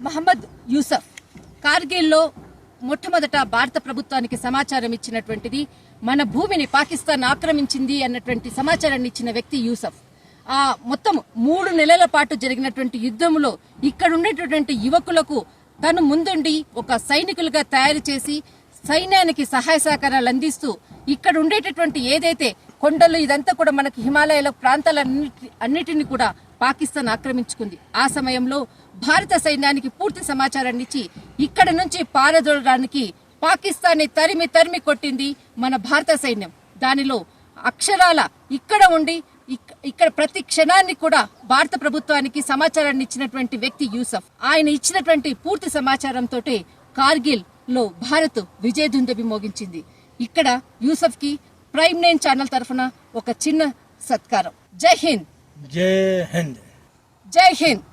మహమ్మద్ యూసఫ్. కార్గిల్లో మొట్టమొదట భారత ప్రభుత్వానికి సమాచారం ఇచ్చినటువంటిది మన భూమిని పాకిస్తాన్ ఆక్రమించింది అన్నటువంటి సమాచారాన్ని ఇచ్చిన వ్యక్తి యూసఫ్. ఆ మొత్తం మూడు నెలల పాటు జరిగినటువంటి యుద్ధంలో ఇక్కడ ఉండేటటువంటి యువకులకు తను ముందుండి ఒక సైనికులుగా తయారు చేసి సైన్యానికి సహాయ సహకారాలు అందిస్తూ ఇక్కడ ఉండేటటువంటి ఏదైతే కొండలు ఇదంతా కూడా మనకి హిమాలయాల ప్రాంతాలన్నిటి అన్నిటిని కూడా పాకిస్తాన్ ఆక్రమించుకుంది. ఆ సమయంలో భారత సైన్యానికి పూర్తి సమాచారాన్ని ఇచ్చి ఇక్కడ నుంచి పారదోలడానికి పాకిస్తాన్ని తరిమి తరిమి కొట్టింది మన భారత సైన్యం. దానిలో అక్షరాల ఇక్కడ ఉండి ఇక్- ఇక్కడ ప్రతి క్షణాన్ని కూడా భారత ప్రభుత్వానికి సమాచారాన్ని ఇచ్చినటువంటి వ్యక్తి యూసఫ్. ఆయన ఇచ్చినటువంటి పూర్తి సమాచారంతో కార్గిల్లో భారత్ విజయదుందబి మోగించింది ఇక్కడ యూసఫ్కి ప్రైమ్ నైన్ ఛానల్ తరఫున ఒక చిన్న సత్కారం జై హింద్ జై హింద్ జై హింద్